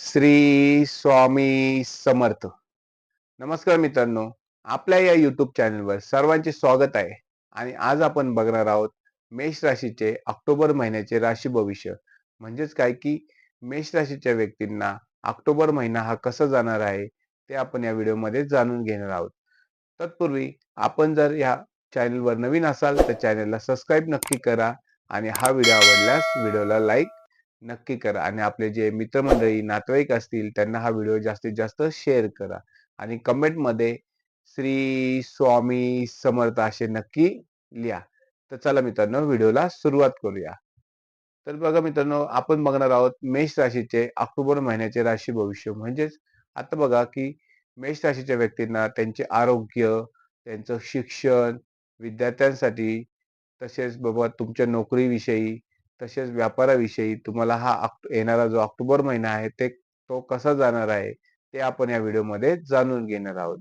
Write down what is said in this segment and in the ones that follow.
श्री स्वामी समर्थ. नमस्कार मित्रांनो आपल्या या युट्यूब चॅनलवर सर्वांचे स्वागत आहे आणि आज आपण बघणार आहोत मेष राशीचे ऑक्टोबर महिन्याचे राशी भविष्य. म्हणजेच काय की मेष राशीच्या व्यक्तींना ऑक्टोबर महिना हा कसा जाणार आहे ते आपण या व्हिडिओमध्ये जाणून घेणार आहोत. तत्पूर्वी आपण जर या चॅनलवर नवीन असाल तर चॅनलला सबस्क्राईब नक्की करा आणि हा व्हिडिओ आवडल्यास व्हिडिओला लाईक नक्की करा आणि आपले जे मित्रमंडळी नातेवाईक असतील त्यांना हा व्हिडिओ जास्तीत जास्त शेअर करा आणि कमेंटमध्ये श्री स्वामी समर्थ असे नक्की लिहा. तर चला मित्रांनो व्हिडिओला सुरुवात करूया. तर बघा मित्रांनो आपण बघणार आहोत मेष राशीचे ऑक्टोबर महिन्याचे राशी भविष्य. म्हणजेच आता बघा की मेष राशीच्या व्यक्तींना त्यांचे आरोग्य त्यांचं शिक्षण विद्यार्थ्यांसाठी तसेच बाबा तुमच्या नोकरीविषयी तसेच व्यापाराविषयी तुम्हाला हा येणारा जो ऑक्टोबर महिना आहे ते तो कसा जाणार आहे ते आपण या व्हिडिओमध्ये जाणून घेणार आहोत.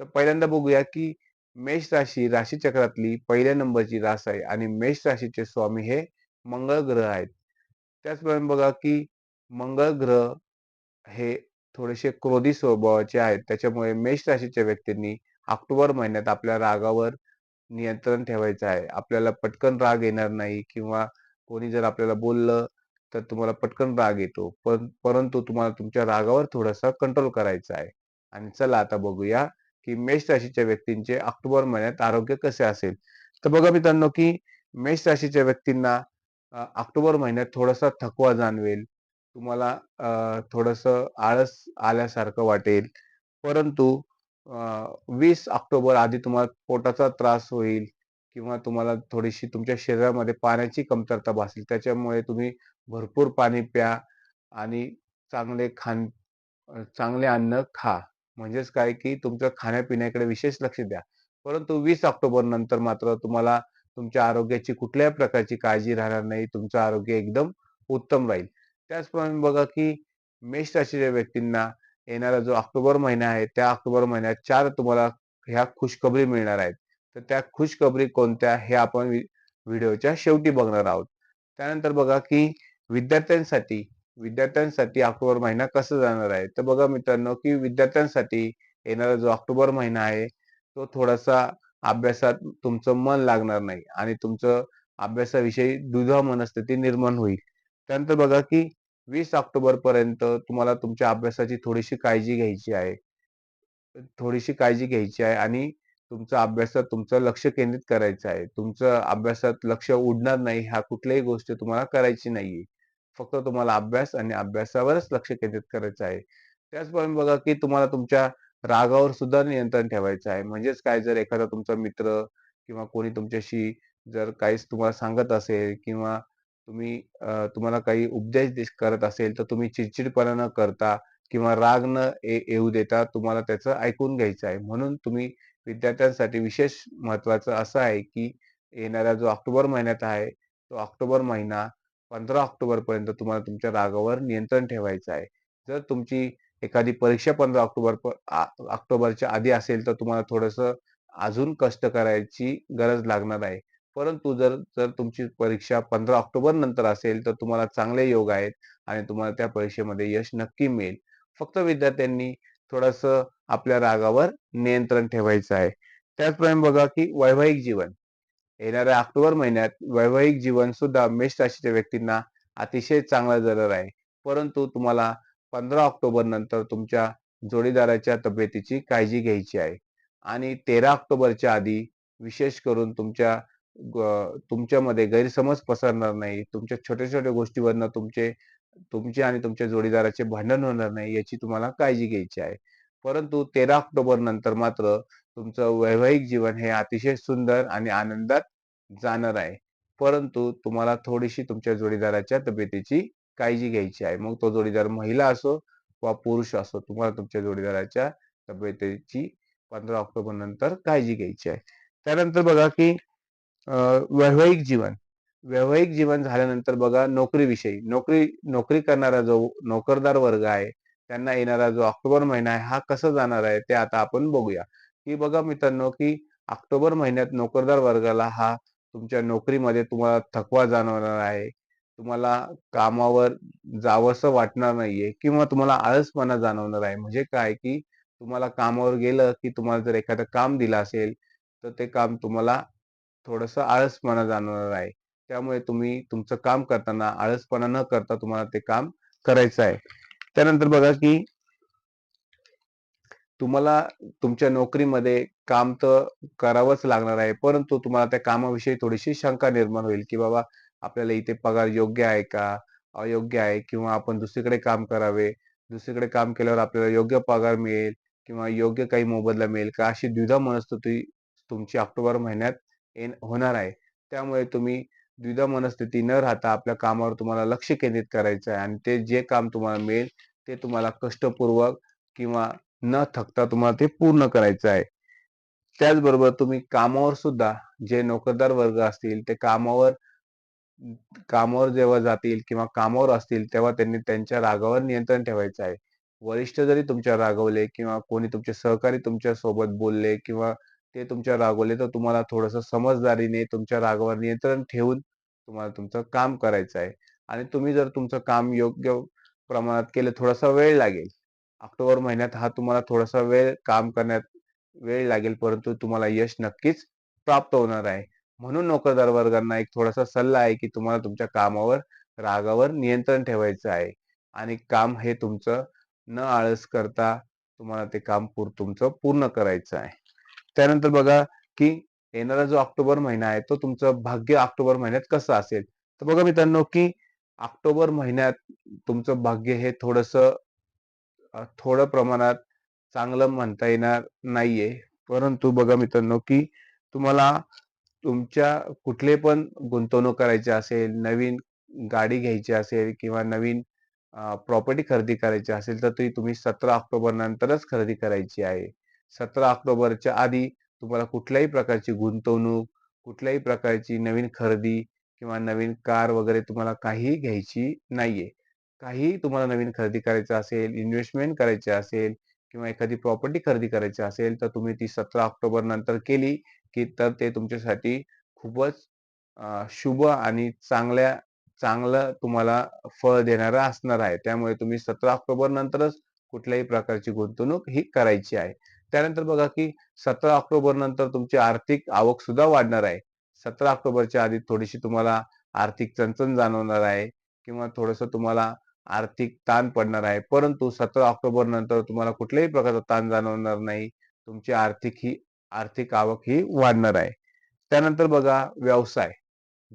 तर पहिल्यांदा बघूया की मेष राशी राशीचक्रातली पहिल्या नंबरची रास आहे आणि मेष राशीचे स्वामी हे मंगळ ग्रह आहेत. त्याचप्रमाणे बघा की मंगळ ग्रह हे थोडेसे क्रोधी स्वभावाचे आहेत. त्याच्यामुळे मेष राशीच्या व्यक्तींनी ऑक्टोबर महिन्यात आपल्या रागावर नियंत्रण ठेवायचं आहे. आपल्याला पटकन राग येणार नाही किंवा कोणी जर आपल्याला बोललं तर तुम्हाला पटकन राग येतो. पण परंतु तुम्हाला तुमच्या रागावर थोडासा कंट्रोल करायचा आहे. आणि चला आता बघूया की मेष राशीच्या व्यक्तींचे ऑक्टोबर महिन्यात आरोग्य कसे असेल. तर बघा मित्रांनो की मेष राशीच्या व्यक्तींना ऑक्टोबर महिन्यात थोडासा थकवा जाणवेल. तुम्हाला थोडस आळस आल्यासारखं वाटेल. परंतु वीस ऑक्टोबर आधी तुम्हाला पोटाचा त्रास होईल. किंवा तुम्हाला थोडीशी तुमच्या शरीरामध्ये पाण्याची कमतरता भासेल. त्याच्यामुळे तुम्ही भरपूर पाणी प्या आणि चांगले खान चांगले अन्न खा. म्हणजेच काय की तुमचं खाण्यापिण्याकडे विशेष लक्ष द्या. परंतु वीस ऑक्टोबर नंतर मात्र तुम्हाला तुमच्या आरोग्याची कुठल्याही प्रकारची काळजी राहणार नाही. तुमचं आरोग्य एकदम उत्तम राहील. त्याचप्रमाणे बघा की मेष राशीच्या व्यक्तींना येणारा जो ऑक्टोबर महिना आहे त्या ऑक्टोबर महिन्यात चार तुम्हाला ह्या खुशखबरी मिळणार आहेत. तर त्या खुशखबरी कोणत्या हे आपण व्हिडिओच्या शेवटी बघणार आहोत. त्यानंतर बघा की विद्यार्थ्यांसाठी विद्यार्थ्यांसाठी ऑक्टोबर महिना कसा जाणार आहे? तर बघा मित्रांनो की विद्यार्थ्यांसाठी येणारा जो ऑक्टोबर महिना आहे तो थोडासा अभ्यासात तुमचं मन लागणार नाही आणि तुमचं अभ्यासाविषयी दुधा मनस्थिती निर्माण होईल. त्यानंतर बघा की वीस ऑक्टोबर पर्यंत तुम्हाला तुमच्या अभ्यासाची थोडीशी काळजी घ्यायची आहे. थोडीशी काळजी घ्यायची आहे आणि तुमचा अभ्यासात तुमचं लक्ष केंद्रित करायचं आहे. तुमचं अभ्यासात लक्ष उडणार नाही ह्या कुठल्याही गोष्टी तुम्हाला करायची नाहीये. फक्त तुम्हाला अभ्यास आणि अभ्यासावरच लक्ष केंद्रित करायचं आहे. त्याचप्रमाणे बघा की तुम्हाला तुमच्या रागावर सुद्धा नियंत्रण ठेवायचं आहे. म्हणजेच काय जर एखादा तुमचा मित्र किंवा कोणी तुमच्याशी जर काहीच तुम्हाला सांगत असेल किंवा तुम्ही तुम्हाला काही उपदेश करत असेल तर तुम्ही चिडचिडपणा न करता किंवा राग न येऊ देता तुम्हाला त्याचं ऐकून घ्यायचं आहे. म्हणून तुम्ही विद्यार्थ्यांसाठी विशेष महत्वाचं असं आहे की येणारा जो ऑक्टोबर महिन्यात आहे तो ऑक्टोबर महिना पंधरा ऑक्टोबर पर्यंत तुम्हाला तुमच्या रागावर नियंत्रण ठेवायचं आहे. जर तुमची एखादी परीक्षा पंधरा ऑक्टोबर ऑक्टोबरच्या आधी असेल तर तुम्हाला थोडस अजून कष्ट करायची गरज लागणार आहे. परंतु जर जर तुमची परीक्षा पंधरा ऑक्टोबर नंतर असेल तर तुम्हाला चांगले योग आहेत आणि तुम्हाला त्या परीक्षेमध्ये यश नक्की मिळेल. फक्त विद्यार्थ्यांनी थोडस आपल्या रागावर नियंत्रण ठेवायचं आहे. त्याचप्रमाणे बघा की वैवाहिक जीवन. येणाऱ्या ऑक्टोबर महिन्यात वैवाहिक जीवन सुद्धा मेष राशीच्या व्यक्तींना अतिशय चांगला जाणार आहे. परंतु तुम्हाला पंधरा ऑक्टोबर नंतर तुमच्या जोडीदाराच्या तब्येतीची काळजी घ्यायची आहे. आणि तेरा ऑक्टोबरच्या आधी विशेष करून तुमच्या तुमच्यामध्ये गैरसमज पसरणार नाही. तुमच्या छोट्या छोट्या गोष्टीवरनं तुमचे तुमचे आणि तुमच्या जोडीदाराचे भांडण होणार नाही याची तुम्हाला काळजी घ्यायची आहे. परंतु तेरा ऑक्टोबर नंतर मात्र तुमचं वैवाहिक जीवन हे अतिशय सुंदर आणि आनंदात जाणार आहे. परंतु तुम्हाला थोडीशी तुमच्या जोडीदाराच्या तब्येतीची काळजी घ्यायची आहे. मग तो जोडीदार महिला असो वा पुरुष असो तुम्हाला तुमच्या जोडीदाराच्या तब्येतीची पंधरा ऑक्टोबर नंतर काळजी घ्यायची आहे. त्यानंतर बघा की वैवाहिक जीवन. वैवाहिक जीवन झाल्यानंतर बघा नोकरीविषयी. नोकरी नोकरी करणारा जो नोकरदार वर्ग आहे त्यांना येणारा जो ऑक्टोबर महिना आहे हा कसा जाणार आहे ते आता आपण बघूया की बघा मित्रांनो की ऑक्टोबर महिन्यात नोकरदार वर्गाला हा तुमच्या नोकरीमध्ये तुम्हाला थकवा जाणवणार आहे तुम्हाला कामावर जावंसं वाटणार नाहीये किंवा तुम्हाला आळसपणा जाणवणार आहे. म्हणजे काय की तुम्हाला कामावर गेलं की तुम्हाला जर एखादं काम दिलं असेल, तर ते काम तुम्हाला थोडंसं आळसपणा जाणवणार आहे. त्यामुळे तुम्ही तुमचं काम करताना आळसपणा न करता तुम्हाला ते काम करायचं आहे. त्यानंतर बघा की तुम्हाला तुमच्या नोकरीमध्ये काम तर करावंच लागणार आहे. परंतु तुम्हाला त्या कामाविषयी थोडीशी शंका निर्माण होईल, की बाबा आपल्याला इथे पगार योग्य आहे का? अयोग्य आहे किंवा आपण दुसरीकडे काम करावे. दुसरीकडे काम केल्यावर आपल्याला योग्य पगार मिळेल किंवा योग्य काही मोबदला मिळेल का? अशी द्विधा मनस्थिती तुमची ऑक्टोबर महिन्यात होणार आहे. त्यामुळे तुम्ही द्विधा मनस्थिती न राहता आपल्या कामावर तुम्हाला लक्ष केंद्रित करायचं आहे आणि ते जे काम तुम्हाला मिळेल, ते तुम्हाला कष्टपूर्वक किंवा न थकता तुम्हाला ते पूर्ण करायचं आहे. त्याचबरोबर तुम्ही कामावर सुद्धा जे नोकरदार वर्ग असतील, ते कामावर कामावर जेव्हा जातील किंवा कामावर असतील, तेव्हा त्यांनी त्यांच्या रागावर नियंत्रण ठेवायचं आहे. वरिष्ठ जरी तुमच्या रागवले किंवा कोणी तुमचे सहकारी तुमच्यासोबत बोलले किंवा ते तुमच्या रागवले, तर तुम्हाला थोडंसं समजदारीने तुमच्या रागावर नियंत्रण ठेवून तुम्हाला तुमचं काम करायचं आहे. आणि तुम्ही जर तुमचं काम योग्य प्रमाणात केलं, थोडासा वेळ लागेल. ऑक्टोबर महिन्यात हा तुम्हाला थोडासा वेळ काम करण्यात वेळ लागेल, परंतु तुम्हाला यश नक्कीच प्राप्त होणार आहे. म्हणून नोकरदार वर्गांना एक थोडासा सल्ला आहे, की तुम्हाला तुमच्या कामावर, रागावर नियंत्रण ठेवायचं आहे आणि काम हे तुमचं न आळस करता तुम्हाला ते काम पूर तुमचं पूर्ण करायचं आहे. त्यानंतर बघा, की येणारा जो ऑक्टोबर महिना आहे, तो तुमचं भाग्य ऑक्टोबर महिन्यात कसं असेल? तर बघा मित्रांनो, की ऑक्टोबर महिन्यात तुमचं भाग्य हे थोडस थोडं प्रमाणात चांगलं म्हणता येणार नाहीये. परंतु बघा मित्रांनो, की तुम्हाला तुमच्या कुठले पण गुंतवणूक करायची असेल, नवीन गाडी घ्यायची असेल किंवा नवीन प्रॉपर्टी खरेदी करायची असेल, तर ती तुम्ही 17 ऑक्टोबर नंतरच खरेदी करायची आहे. 17 ऑक्टोबरच्या आधी तुम्हाला कुठल्याही प्रकारची गुंतवणूक, कुठल्याही प्रकारची नवीन खरेदी किंवा नवीन कार वगैरे तुम्हाला काहीही घ्यायची नाहीये. काहीही तुम्हाला नवीन खरेदी करायचं असेल, इन्व्हेस्टमेंट करायचे असेल किंवा एखादी प्रॉपर्टी खरेदी करायची असेल, तर तुम्ही ती 17 ऑक्टोबर नंतर केली, की तर ते तुमच्यासाठी खूपच शुभ आणि चांगल्या चांगलं तुम्हाला फळ देणारं असणार आहे. त्यामुळे तुम्ही 17 ऑक्टोबर नंतरच कुठल्याही प्रकारची गुंतवणूक ही करायची आहे. त्यानंतर बघा, की 17 ऑक्टोबर नंतर तुमची आर्थिक आवक सुद्धा वाढणार आहे. 17 ऑक्टोबरच्या आधी थोडीशी तुम्हाला आर्थिक चणचण जाणवणार आहे किंवा थोडस तुम्हाला आर्थिक ताण पडणार आहे. परंतु 17 ऑक्टोबर नंतर तुम्हाला कुठल्याही प्रकारचा ताण जाणवणार नाही. तुमची आर्थिक ही आर्थिक आवक ही वाढणार आहे. त्यानंतर बघा व्यवसाय.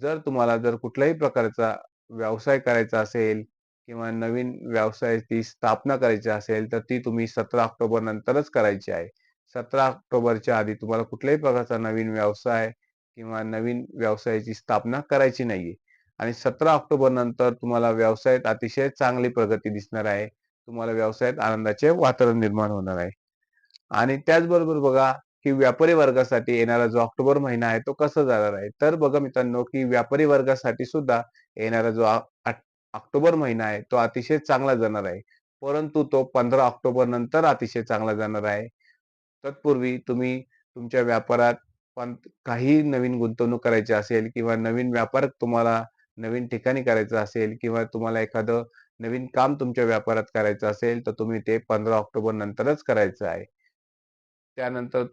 जर तुम्हाला जर कुठल्याही प्रकारचा व्यवसाय करायचा असेल किंवा नवीन व्यवसायाची स्थापना करायची असेल, तर ती तुम्ही 17 ऑक्टोबर नंतरच करायची आहे. 17 ऑक्टोबरच्या आधी तुम्हाला कुठल्याही प्रकारचा नवीन व्यवसाय किंवा नवीन व्यवसायाची स्थापना करायची नाहीये. आणि 17 ऑक्टोबर नंतर तुम्हाला व्यवसायात अतिशय चांगली प्रगती दिसणार आहे. तुम्हाला व्यवसायात आनंदाचे वातावरण निर्माण होणार आहे. आणि त्याचबरोबर बघा, की व्यापारी वर्गासाठी येणारा जो ऑक्टोबर महिना आहे, तो कसा जाणार आहे? तर बघा मित्रांनो, की व्यापारी वर्गासाठी सुद्धा येणारा जो ऑक्टोबर महिना आहे, तो अतिशय चांगला जाणार आहे. परंतु तो 15 ऑक्टोबर नंतर अतिशय चांगला जाणार आहे. तत्पूर्वी तुम्ही तुमच्या व्यापारात पण काही नवीन गुंतवणूक करायची असेल किंवा नवीन व्यापार तुम्हाला नवीन ठिकाणी करायचा असेल किंवा तुम्हाला एखादं नवीन काम तुमच्या व्यापारात करायचं असेल, तर तुम्ही ते 15 ऑक्टोबर नंतरच करायचं आहे. त्यानंतर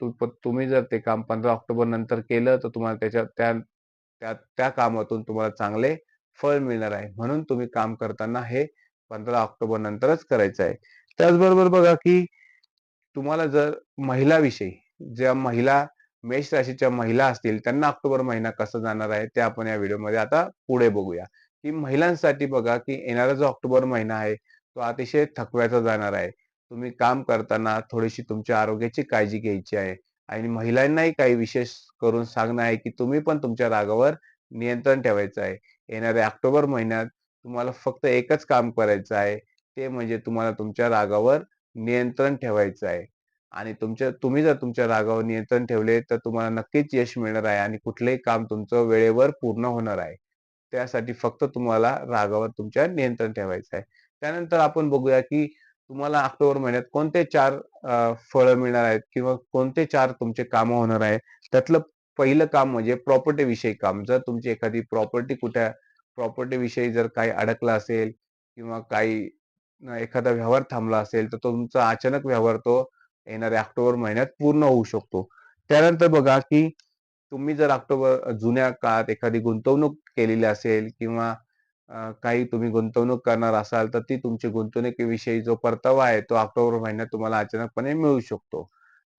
तुम्ही जर ते काम 15 ऑक्टोबर नंतर केलं, तर तुम्हाला त्याच्यात त्या त्या त्या कामातून तुम्हाला चांगले फळ मिळणार आहे. म्हणून तुम्ही काम करताना हे 15 ऑक्टोबर नंतरच करायचं आहे. त्याचबरोबर बघा, की तुम्हाला जर महिलाविषयी, ज्या महिला मेष राशीच्या महिला असतील, त्यांना ऑक्टोबर महिना कसा जाणार आहे, ते आपण या व्हिडिओमध्ये आता पुढे बघूया. की महिलांसाठी बघा, की येणारा जो ऑक्टोबर महिना आहे, तो अतिशय थकव्याचा जाणार आहे. तुम्ही काम करताना थोडीशी तुमच्या आरोग्याची काळजी घ्यायची आहे आणि महिलांनाही काही विशेष करून सांगणं आहे, की तुम्ही पण तुमच्या रागावर नियंत्रण ठेवायचं आहे. येणाऱ्या ऑक्टोबर महिन्यात तुम्हाला फक्त एकच काम करायचं आहे. ते म्हणजे तुम्हाला तुमच्या रागावर नियंत्रण ठेवायचं आहे आणि तुमच्या तुम्ही जर तुमच्या रागावर नियंत्रण ठेवले, तर तुम्हाला नक्कीच यश मिळणार आहे आणि कुठलंही काम तुमचं वेळेवर पूर्ण होणार आहे. त्यासाठी फक्त तुम्हाला रागावर तुमच्या नियंत्रण ठेवायचं आहे. त्यानंतर आपण बघूया, की तुम्हाला ऑक्टोबर महिन्यात कोणते चार फळं मिळणार आहेत किंवा कोणते चार तुमचे कामं होणार आहे. त्यातलं पहिलं काम म्हणजे प्रॉपर्टी विषयी काम. जर तुमची एखादी प्रॉपर्टी कुठे प्रॉपर्टी विषयी जर काही अडकला असेल किंवा काही एखादा व्यवहार थांबला असेल, तर तुमचा अचानक व्यवहार तो येणाऱ्या ऑक्टोबर महिन्यात पूर्ण होऊ शकतो. त्यानंतर बघा, की तुम्ही जर ऑक्टोबर जुन्या काळात एखादी गुंतवणूक केलेली असेल किंवा काही तुम्ही गुंतवणूक करणार असाल, तर ती तुमची गुंतवणुकीविषयी जो परतावा आहे, तो ऑक्टोबर महिन्यात तुम्हाला अचानकपणे मिळू शकतो.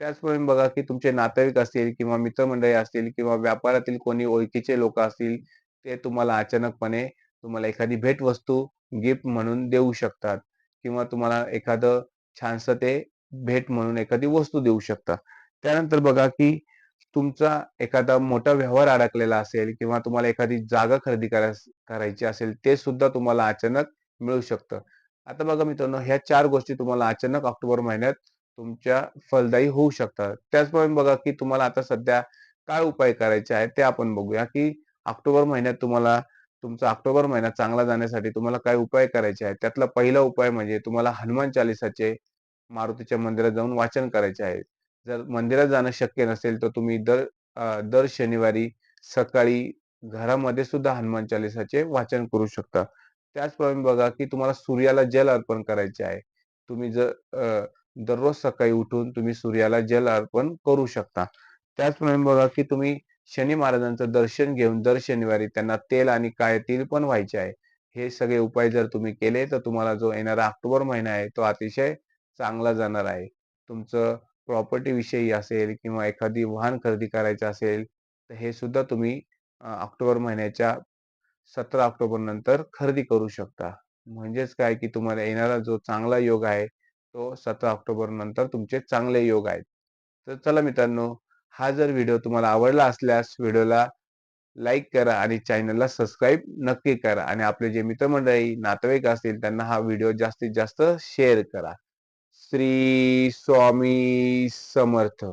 त्याचप्रमाणे बघा, की तुमचे नातेवाईक असतील किंवा मित्रमंडळी असतील किंवा व्यापारातील कोणी ओळखीचे लोक असतील, ते तुम्हाला अचानकपणे तुम्हाला एखादी भेटवस्तू गिफ्ट म्हणून देऊ शकतात किंवा तुम्हाला एखादं छानसं ते भेट म्हणून एखादी वस्तू देऊ शकतात. त्यानंतर बघा, की तुमचा एखादा मोठा व्यवहार अडकलेला असेल किंवा तुम्हाला एखादी जागा खरेदी करायची असेल, ते सुद्धा तुम्हाला अचानक मिळू शकतं. आता बघा मित्रांनो, ह्या चार गोष्टी तुम्हाला अचानक ऑक्टोबर महिन्यात तुमच्या फलदायी होऊ शकतात. त्याचप्रमाणे बघा, की तुम्हाला आता सध्या काय उपाय करायचे आहेत, ते आपण बघूया, की ऑक्टोबर महिन्यात तुम्हाला तुमचा ऑक्टोबर महिना चांगला जाण्यासाठी तुम्हाला काय उपाय करायचे आहेत. त्यातला पहिला उपाय म्हणजे तुम्हाला हनुमान चालिसाचे मारुतीच्या मंदिरात जाऊन वाचन करायचे आहे. जर मंदिरात जाणं शक्य नसेल, तर तुम्ही दर अ, दर शनिवारी सकाळी घरामध्ये सुद्धा हनुमान चालिसाचे वाचन करू शकता. त्याचप्रमाणे बघा, की तुम्हाला सूर्याला जल अर्पण करायचे आहे. तुम्ही जर अ, दररोज सकाळी उठून तुम्ही सूर्याला जल अर्पण करू शकता. त्याचप्रमाणे बघा, की तुम्ही शनी महाराजांचं दर्शन घेऊन दर शनिवारी त्यांना तेल आणि काळे तेल पण व्हायचे आहे. हे सगळे उपाय जर तुम्ही केले, तर तुम्हाला जो येणारा ऑक्टोबर महिना आहे, तो अतिशय चांगला जाणार आहे. तुमचं प्रॉपर्टी विषयी असेल किंवा एखादी वाहन खरेदी करायचं असेल, तर हे सुद्धा तुम्ही ऑक्टोबर महिन्याच्या 17 ऑक्टोबर नंतर खरेदी करू शकता. म्हणजेच काय, की तुम्हाला येणारा जो चांगला योग आहे, तो 17 ऑक्टोबर नंतर तुमचे चांगले योग आहेत. तर चला मित्रांनो, हा जर व्हिडिओ तुम्हाला आवडला असल्यास व्हिडिओला लाईक करा आणि चॅनलला सबस्क्राईब नक्की करा आणि आपले जे मित्रमंडळी, नातेवाईक असतील त्यांना हा व्हिडिओ जास्तीत जास्त शेअर करा. श्री स्वामी समर्थ.